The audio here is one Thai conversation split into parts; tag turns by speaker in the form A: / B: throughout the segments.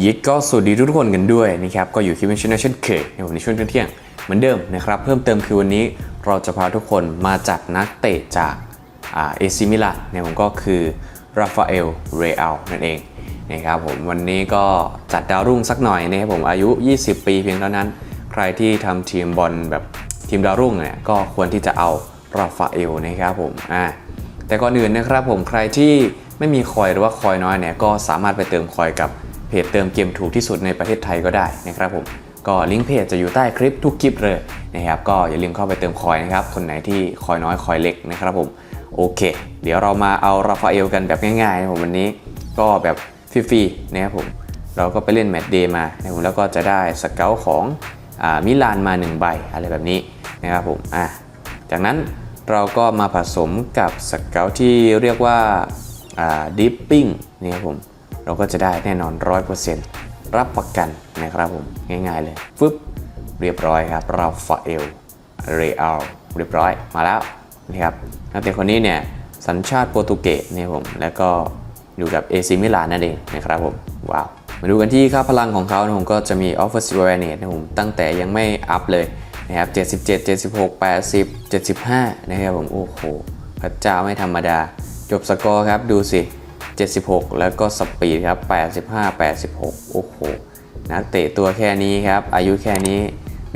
A: ยิดก็สวัสดีทุกคนกันด้วยนะครับ ก็อยู่ที่วิชนเช่นเคยในวันนี้ช่วงเที่ยงเหมือนเดิมนะครับ เพิ่มเติมคือวันนี้เราจะพาทุกคนมาจัดนักเตะจากเอซิมิลานเนี่ยผมก็คือราฟาเอล เรอัลนั่นเองนะครับผมวันนี้ก็จัดดาวรุ่งสักหน่อยนะครับผมอายุ 20 ปีเพียงเท่านั้น ใครที่ทำทีมบอลแบบทีมดาวรุ่งเนี่ยก็ควรที่จะเอาราฟาเอลนะครับผมอ่าแต่ก่อนอื่นนะครับผมใครที่ไม่มีคอยหรือว่าคอยน้อยเนี่ยก็สามารถไปเติมคอยกับ เพจเติมเกมถูกที่สุดในประเทศไทยก็ได้นะครับผมก็ลิงก์เพจจะอยู่ใต้คลิปทุกคลิปเลยนะครับก็อย่าลืมเข้าไปเติมคอยนะครับคนไหนที่คอยน้อยคอยเล็กนะครับผมโอเค เดี๋ยวเรามาเอาราฟาเอลกันแบบง่ายๆนะผมวันนี้ก็แบบฟรีๆนะครับผมเราก็ไปเล่นแมตช์เดย์มานะครับผมแล้วก็จะได้สเกลของอมิลานมาหนึ่งใบอะไรแบบนี้นะครับผมอะจากนั้นเราก็มาผสมกับสเกลที่เรียกว่าดิปปิ้งนี่ครับผม เราก็จะได้แน่นอน 100%รับประกันนะครับผม ง่ายๆเลยฟึบเรียบร้อยครับราฟาเอลเรอัลเรียบร้อยมาแล้วนะครับนักเตะคนนี้เนี่ยสัญชาติโปรตุเกสเนี่ยผมแล้วก็อยู่กับเอซิมิลานนั่นเองนะครับผมว้าวมาดูกันที่ค่าพลังของเขานะผมก็จะมี offensive awareness นะผมตั้งแต่ยังไม่อัพเลยนะครับ77 76 80 75 นะครับผม โอ้โหพระเจ้าไม่ธรรมดา จบสกอร์ครับ ดูสิ 76 แล้วก็สปีดครับ 85 86 โอ้โห นักเตะตัวแค่นี้ครับ อายุแค่นี้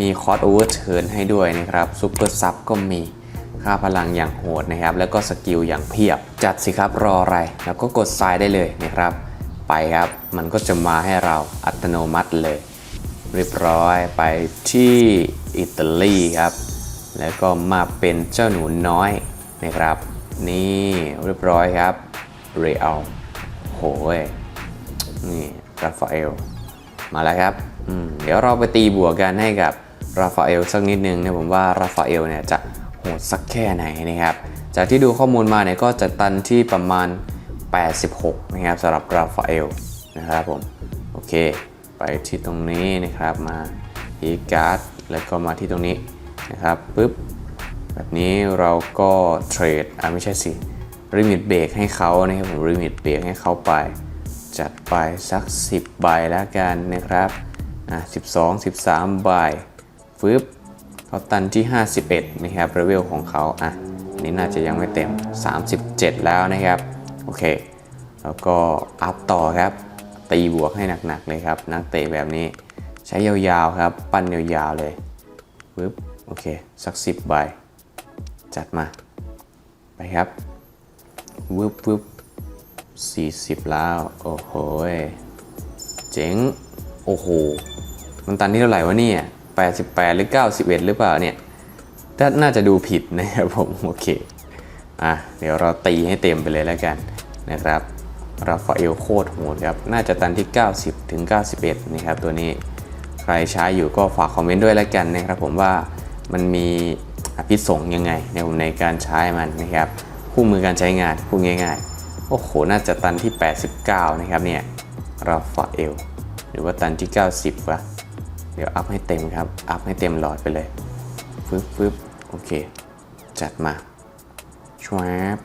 A: มีคอร์สโอเวอร์เทิร์นให้ด้วยนะครับซูเปอร์ซับก็มีค่าพลังอย่างโหดนะครับ แล้วก็สกิลอย่างเพียบ จัดสิครับรออะไร แล้วก็กดทรายได้เลยนะครับ ไปครับ มันก็จะมาให้เราอัตโนมัติเลย เรียบร้อยไปที่อิตาลีครับ แล้วก็มาเป็นเจ้าหนูน้อยนะครับ นี่เรียบร้อยครับ เรอัลโหยนี่ราฟาเอลมาแล้วครับ เดี๋ยวเราไปตีบวกกันให้กับราฟาเอลสักนิดนึงนะผมว่าราฟาเอลเนี่ยจะโหดสักแค่ไหนนะครับ จากที่ดูข้อมูลมาเนี่ยก็จะตันที่ประมาณ 86 นะครับสำหรับราฟาเอลนะครับผม โอเค ไปที่ตรงนี้นะครับมาที่การ์ดแล้วก็มาที่ตรงนี้นะครับปุ๊บแบบนี้เราก็เทรดอะไม่ใช่สิ ริมิตเบรกให้เขานะครับผมริมิตเบรกให้เขาไป จัดไปสัก 10 ใบแล้วกันนะครับอะ12 13 ใบฟึบเขาตันที่ 51 นะครับเลเวลของเขาอะอันนี้น่าจะยังไม่เต็ม 37 แล้วนะครับ โอเค แล้วก็อัพต่อครับ ตีบวกให้หนักๆเลยครับ นักเตะแบบนี้ใช้ยาวๆครับ ปั้นยาวๆเลยปึ๊บโอเค สัก 10 ใบ จัดมา ไปครับ วึบวึบ40แล้ว โอ้โห เจ๋ง โอ้โห มันตันที่เท่าไหร่วะเนี่ย88หรือ91หรือเปล่าเนี่ยถ้าน่าจะดูผิดนะครับผม โอเค อะ เดี๋ยวเราตีให้เต็มไปเลยแล้วกันนะครับราฟาเอลโคตรโหดครับ น่าจะตันที่ 90 ถึง 91 นะครับ ตัวนี้ ใครใช้อยู่ก็ฝากคอมเมนต์ด้วยแล้วกันนะครับผมว่ามันมีอภิสงยังไงในในการใช้มันนะครับ คู่มือการใช้งานพูดง่ายๆ โอ้โห น่าจะตันที่ 89 นะครับเนี่ยราฟาเอลหรือว่าตันที่ 90วะเดี๋ยวอัพให้เต็มครับ อัพให้เต็มหลอดไปเลยฟึบฟึบโอเค จัดมาชวบ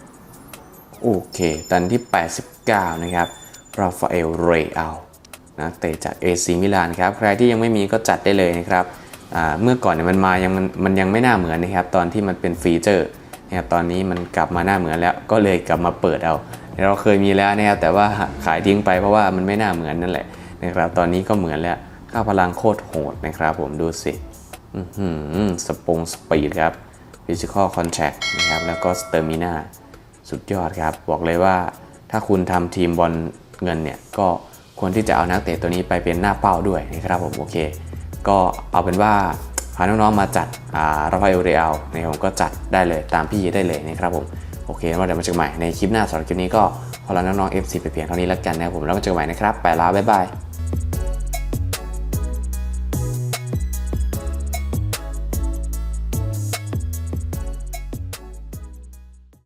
A: โอเค ตันที่ 89 นะครับราฟาเอลเรอัลนะเตะจากเอซีมิลานครับ ใครที่ยังไม่มีก็จัดได้เลยนะครับเมื่อก่อนเนี่ยมันมายังมันมันยังไม่น่าเหมือนนะครับ ตอนที่มันเป็นฟีเจอร์ นะครับตอนนี้มันกลับมาหน้าเหมือนแล้วก็เลยกลับมาเปิดเอาเราเคยมีแล้วนะครับแต่ว่าขายทิ้งไปเพราะว่ามันไม่น่าเหมือนนั่นแหละนะครับตอนนี้ก็เหมือนแล้วค่าพลังโคตรโหดนะครับผมดูสิอือหือสปงสปีดครับ Physical Contact นะครับแล้วก็ Stamina สุดยอดครับ บอกเลยว่าถ้าคุณทำทีมบอลเงินเนี่ย ก็ควรที่จะเอานักเตะตัวนี้ไปเป็นหน้าเป้าด้วยนะครับผมโอเค ก็เอาเป็นว่า น้องๆมาจัดราฟาเอลเรียลนะครับผมก็จัดได้เลยตามพี่ได้เลยนะครับผมโอเคแล้วเดี๋ยวมาเจอกันใหม่ในคลิปหน้าสำหรับคลิปนี้ก็ขอลาน้องๆ FC ไปเพียงเท่านี้แล้วกันนะครับผมแล้วมาเจอกันใหม่นะครับไปแล้วบ๊ายบาย